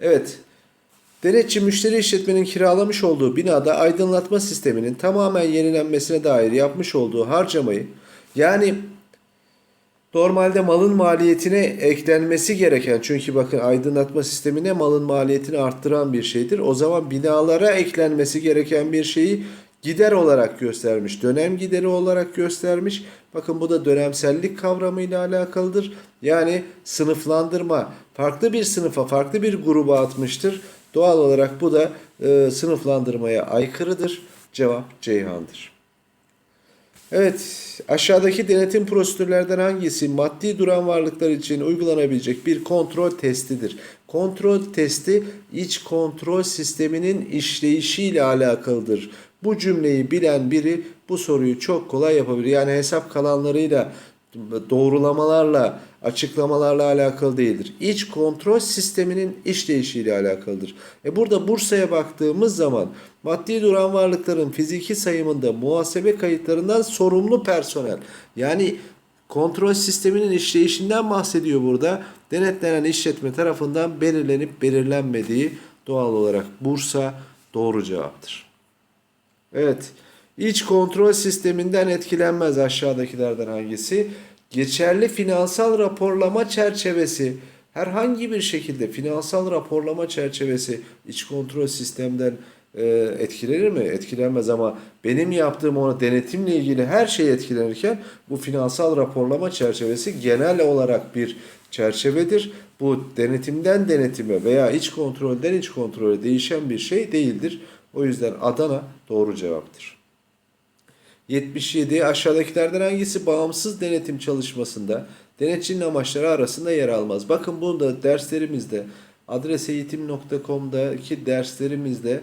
Evet. Denetçi müşteri işletmenin kiralamış olduğu binada aydınlatma sisteminin tamamen yenilenmesine dair yapmış olduğu harcamayı yani normalde malın maliyetine eklenmesi gereken çünkü bakın aydınlatma sistemine malın maliyetini arttıran bir şeydir. O zaman binalara eklenmesi gereken bir şeyi gider olarak göstermiş. Dönem gideri olarak göstermiş. Bakın bu da dönemsellik kavramıyla alakalıdır. Yani sınıflandırma farklı bir sınıfa farklı bir gruba atmıştır. Doğal olarak bu da e, sınıflandırmaya aykırıdır. Cevap Ceyhan'dır. Evet, aşağıdaki denetim prosedürlerden hangisi maddi duran varlıklar için uygulanabilecek bir kontrol testidir? Kontrol testi iç kontrol sisteminin işleyişiyle alakalıdır. Bu cümleyi bilen biri bu soruyu çok kolay yapabilir. Yani hesap kalanlarıyla, doğrulamalarla, açıklamalarla alakalı değildir. İç kontrol sisteminin işleyişiyle alakalıdır. E burada Bursa'ya baktığımız zaman maddi duran varlıkların fiziki sayımında muhasebe kayıtlarından sorumlu personel yani kontrol sisteminin işleyişinden bahsediyor burada. Denetlenen işletme tarafından belirlenip belirlenmediği doğal olarak Bursa doğru cevaptır. Evet. İç kontrol sisteminden etkilenmez aşağıdakilerden hangisi? Geçerli finansal raporlama çerçevesi herhangi bir şekilde finansal raporlama çerçevesi iç kontrol sistemden e, etkilenir mi? Etkilenmez ama benim yaptığım ona denetimle ilgili her şey etkilenirken bu finansal raporlama çerçevesi genel olarak bir çerçevedir. Bu denetimden denetime veya iç kontrolden iç kontrole değişen bir şey değildir. O yüzden Adana doğru cevaptır. 77. Aşağıdakilerden hangisi bağımsız denetim çalışmasında denetçinin amaçları arasında yer almaz? Bakın bunu da derslerimizde adreseğitim.com'daki derslerimizde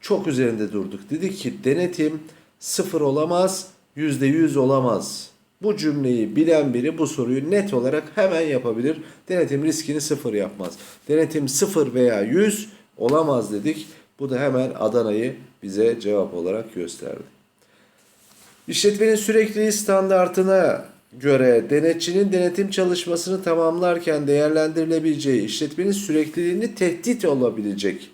çok üzerinde durduk. Dedik ki denetim sıfır olamaz, yüzde yüz olamaz. Bu cümleyi bilen biri bu soruyu net olarak hemen yapabilir. Denetim riskini sıfır yapmaz. Denetim sıfır veya yüz olamaz dedik. Bu da hemen Adana'yı bize cevap olarak gösterdi. İşletmenin sürekliliği standartına göre denetçinin denetim çalışmasını tamamlarken değerlendirilebileceği işletmenin sürekliliğini tehdit olabilecek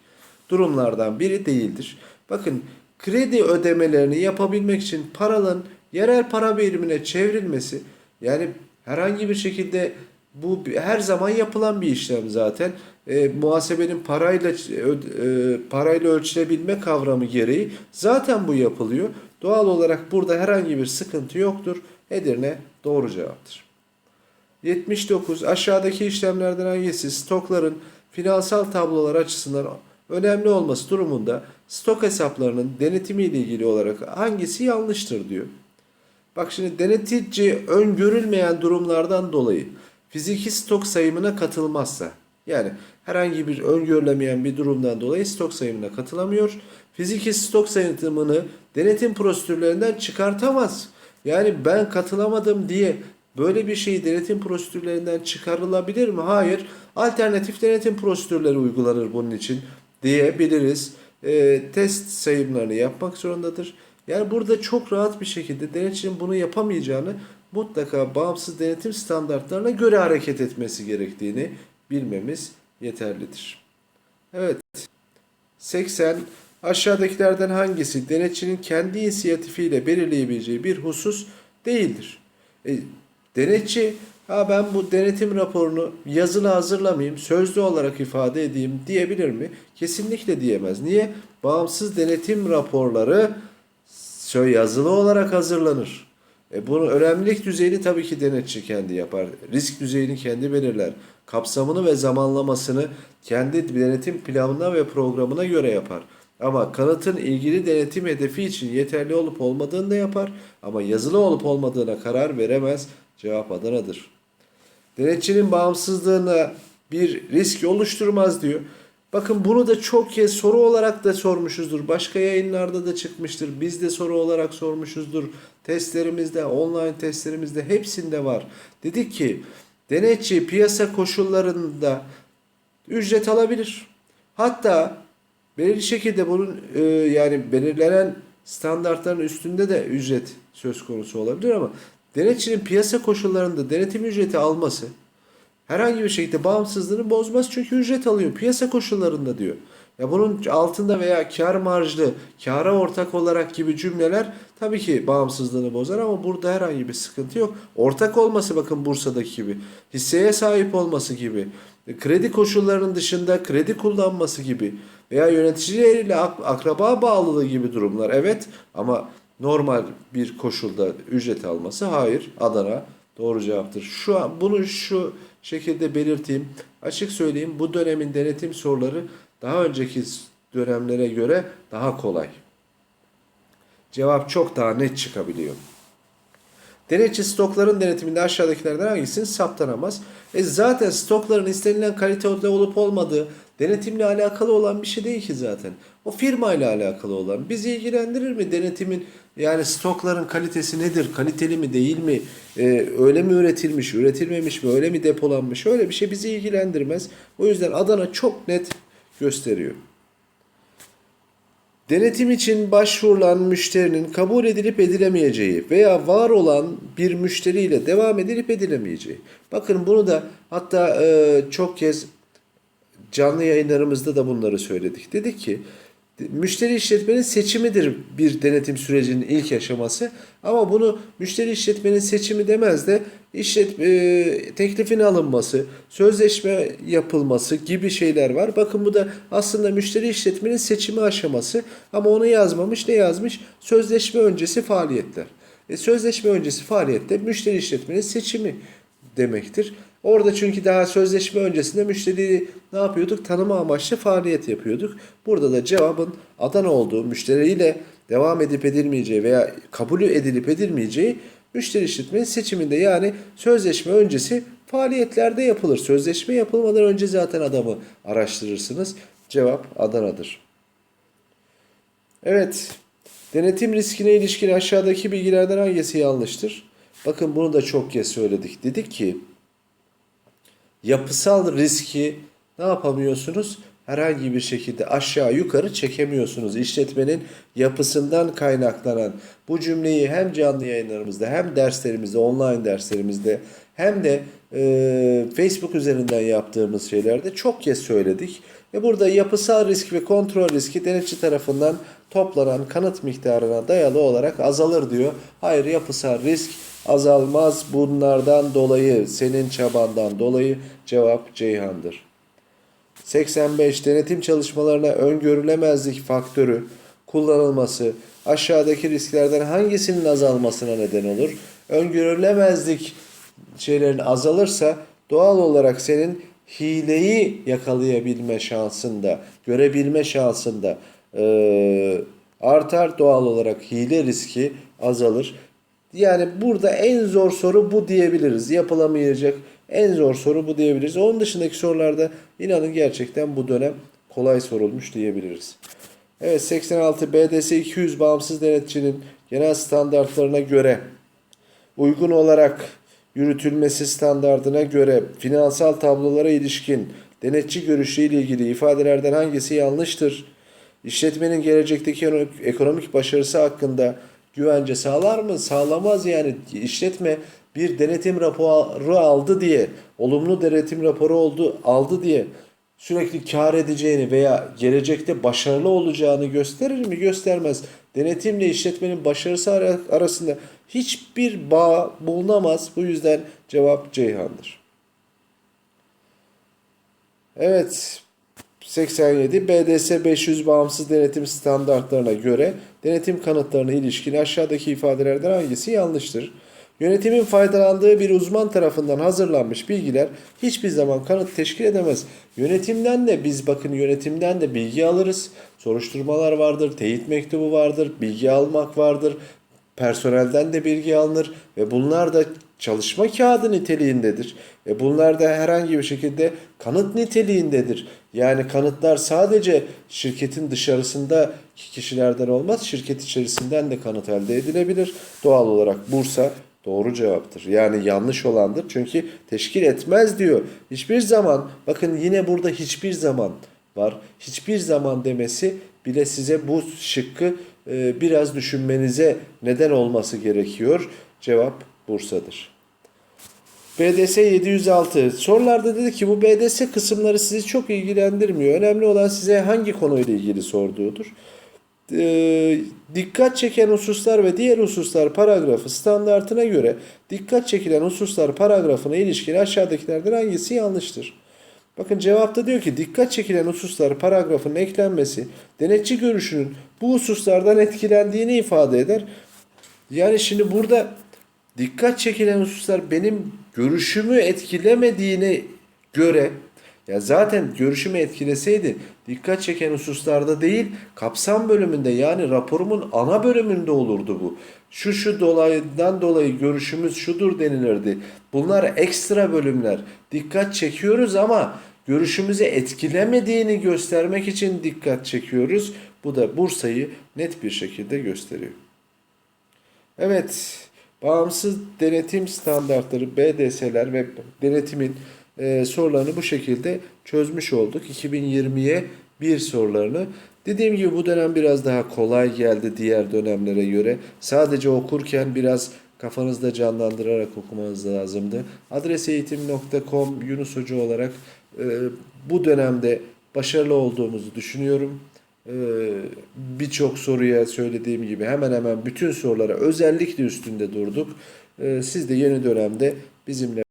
durumlardan biri değildir. Bakın kredi ödemelerini yapabilmek için paranın yerel para birimine çevrilmesi yani herhangi bir şekilde bu her zaman yapılan bir işlem zaten. E, muhasebenin parayla e, parayla ölçülebilme kavramı gereği zaten bu yapılıyor. Doğal olarak burada herhangi bir sıkıntı yoktur. Edirne doğru cevaptır. 79. Aşağıdaki işlemlerden hangisi stokların finansal tablolar açısından önemli olması durumunda stok hesaplarının denetimi ile ilgili olarak hangisi yanlıştır diyor. Bak şimdi denetici öngörülmeyen durumlardan dolayı fiziki stok sayımına katılmazsa yani herhangi bir öngörülemeyen bir durumdan dolayı stok sayımına katılamıyor. Fiziki stok sayımını denetim prosedürlerinden çıkartamaz. Yani ben katılamadım diye böyle bir şey denetim prosedürlerinden çıkarılabilir mi? Hayır. Alternatif denetim prosedürleri uygulanır bunun için diyebiliriz. E, test sayımlarını yapmak zorundadır. Yani burada çok rahat bir şekilde denetçinin bunu yapamayacağını mutlaka bağımsız denetim standartlarına göre hareket etmesi gerektiğini bilmemiz yeterlidir. Evet. 80. Aşağıdakilerden hangisi denetçinin kendi inisiyatifiyle belirleyebileceği bir husus değildir? E, denetçi ha ben bu denetim raporunu yazılı hazırlamayayım, sözlü olarak ifade edeyim diyebilir mi? Kesinlikle diyemez. Niye? Bağımsız denetim raporları yazılı olarak hazırlanır. E bunun önemlilik düzeyini tabii ki denetçi kendi yapar. Risk düzeyini kendi belirler. Kapsamını ve zamanlamasını kendi denetim planına ve programına göre yapar. Ama kanıtın ilgili denetim hedefi için yeterli olup olmadığını da yapar. Ama yazılı olup olmadığına karar veremez. Cevap Adana'dır. Denetçinin bağımsızlığına bir risk oluşturmaz diyor. Bakın bunu da çok kez soru olarak da sormuşuzdur. Başka yayınlarda da çıkmıştır. Biz de soru olarak sormuşuzdur. Testlerimizde, online testlerimizde hepsinde var. Dedik ki denetçi piyasa koşullarında ücret alabilir. Hatta belirli şekilde bunun e, yani belirlenen standartların üstünde de ücret söz konusu olabilir ama denetçinin piyasa koşullarında denetim ücreti alması herhangi bir şekilde bağımsızlığını bozmaz çünkü ücret alıyor piyasa koşullarında diyor. Ya bunun altında veya kar marjlı, kara ortak olarak gibi cümleler tabii ki bağımsızlığını bozar ama burada herhangi bir sıkıntı yok. Ortak olması bakın Bursa'daki gibi, hisseye sahip olması gibi, kredi koşullarının dışında kredi kullanması gibi veya yöneticileriyle ak- akraba bağlılığı gibi durumlar evet ama normal bir koşulda ücret alması hayır Adana doğru cevaptır. Şu an bunu şu şekilde belirteyim. Açık söyleyeyim bu dönemin denetim soruları daha önceki dönemlere göre daha kolay. Cevap çok daha net çıkabiliyor. Denetçi stokların denetiminde aşağıdakilerden hangisini saptanamaz? E zaten stokların istenilen kalitede olup olmadığı denetimle alakalı olan bir şey değil ki zaten. O firma ile alakalı olan. Bizi ilgilendirir mi denetimin yani stokların kalitesi nedir? Kaliteli mi değil mi? E, öyle mi üretilmiş, üretilmemiş mi? Öyle mi depolanmış? Öyle bir şey bizi ilgilendirmez. O yüzden Adana çok net gösteriyor. Denetim için başvurulan müşterinin kabul edilip edilemeyeceği veya var olan bir müşteriyle devam edilip edilemeyeceği. Bakın bunu da hatta e, çok kez canlı yayınlarımızda da bunları söyledik. Dedik ki müşteri işletmenin seçimidir bir denetim sürecinin ilk aşaması. Ama bunu müşteri işletmenin seçimi demez de işlet e, teklifin alınması, sözleşme yapılması gibi şeyler var. Bakın bu da aslında müşteri işletmenin seçimi aşaması ama onu yazmamış. Ne yazmış? Sözleşme öncesi faaliyetler. E, sözleşme öncesi faaliyette müşteri işletmenin seçimi demektir. Orada çünkü daha sözleşme öncesinde müşteriyi ne yapıyorduk? Tanıma amaçlı faaliyet yapıyorduk. Burada da cevabın Adana olduğu, müşteriyle devam edip edilmeyeceği veya kabul edilip edilmeyeceği müşteri işletmenin seçiminde yani sözleşme öncesi faaliyetlerde yapılır. Sözleşme yapılmadan önce zaten adamı araştırırsınız. Cevap Adana'dır. Evet. Denetim riskine ilişkin aşağıdaki bilgilerden hangisi yanlıştır? Bakın bunu da çok kez söyledik. Dedik ki yapısal riski ne yapamıyorsunuz? Herhangi bir şekilde aşağı yukarı çekemiyorsunuz. İşletmenin yapısından kaynaklanan bu cümleyi hem canlı yayınlarımızda hem derslerimizde, online derslerimizde hem de e, Facebook üzerinden yaptığımız şeylerde çok kez söyledik. Ve burada yapısal risk ve kontrol riski denetçi tarafından toplanan kanıt miktarına dayalı olarak azalır diyor. Hayır yapısal risk azalmaz bunlardan dolayı senin çabandan dolayı cevap Ceyhan'dır. 85 denetim çalışmalarına öngörülemezlik faktörü kullanılması aşağıdaki risklerden hangisinin azalmasına neden olur? Öngörülemezlik şeylerin azalırsa doğal olarak senin hileyi yakalayabilme şansında, görebilme şansında e, artar. Doğal olarak hile riski azalır. Yani burada en zor soru bu diyebiliriz. Yapılamayacak en zor soru bu diyebiliriz. Onun dışındaki sorularda inanın gerçekten bu dönem kolay sorulmuş diyebiliriz. Evet 86 BDS 200 bağımsız denetçinin genel standartlarına göre uygun olarak yürütülmesi standartına göre finansal tablolara ilişkin denetçi görüşüyle ilgili ifadelerden hangisi yanlıştır? İşletmenin gelecekteki ekonomik başarısı hakkında güvence sağlar mı? Sağlamaz yani işletme bir denetim raporu aldı diye, olumlu denetim raporu oldu aldı diye sürekli kar edeceğini veya gelecekte başarılı olacağını gösterir mi? Göstermez. Denetimle işletmenin başarısı arasında hiçbir bağ bulunamaz. Bu yüzden cevap Ceyhan'dır. Evet. 87 BDS 500 bağımsız denetim standartlarına göre denetim kanıtlarına ilişkin aşağıdaki ifadelerden hangisi yanlıştır? Yönetimin faydalandığı bir uzman tarafından hazırlanmış bilgiler hiçbir zaman kanıt teşkil edemez. Yönetimden de biz bakın yönetimden de bilgi alırız. Soruşturmalar vardır, teyit mektubu vardır, bilgi almak vardır. Personelden de bilgi alınır ve bunlar da çalışma kağıdı niteliğindedir. E bunlar da herhangi bir şekilde kanıt niteliğindedir. Yani kanıtlar sadece şirketin dışarısında kişilerden olmaz, şirket içerisinden de kanıt elde edilebilir. Doğal olarak Bursa doğru cevaptır. Yani yanlış olandır. Çünkü teşkil etmez diyor. Hiçbir zaman bakın yine burada hiçbir zaman var. Hiçbir zaman demesi bile size bu şıkkı e, biraz düşünmenize neden olması gerekiyor. Cevap Bursa'dır. BDS 706. Sorularda dedi ki bu BDS kısımları sizi çok ilgilendirmiyor. Önemli olan size hangi konuyla ilgili sorduğudur. Ee, dikkat çeken hususlar ve diğer hususlar paragrafı standartına göre dikkat çekilen hususlar paragrafına ilişkin aşağıdakilerden hangisi yanlıştır? Bakın cevapta diyor ki dikkat çekilen hususlar paragrafının eklenmesi denetçi görüşünün bu hususlardan etkilendiğini ifade eder. Yani şimdi burada dikkat çekilen hususlar benim görüşümü etkilemediğine göre ya zaten görüşümü etkileseydi dikkat çeken hususlarda değil kapsam bölümünde yani raporumun ana bölümünde olurdu bu. Şu şu dolayından dolayı görüşümüz şudur denilirdi. Bunlar ekstra bölümler. Dikkat çekiyoruz ama görüşümüzü etkilemediğini göstermek için dikkat çekiyoruz. Bu da Bursa'yı net bir şekilde gösteriyor. Evet, bağımsız denetim standartları BDS'ler ve denetimin e, sorularını bu şekilde çözmüş olduk. 2020'ye bir sorularını. Dediğim gibi bu dönem biraz daha kolay geldi diğer dönemlere göre. Sadece okurken biraz kafanızda canlandırarak okumanız lazımdı. Adreseğitim.com Yunus Hoca olarak e, bu dönemde başarılı olduğumuzu düşünüyorum. Ee, birçok soruya söylediğim gibi hemen hemen bütün sorulara özellikle üstünde durduk. Ee, siz de yeni dönemde bizimle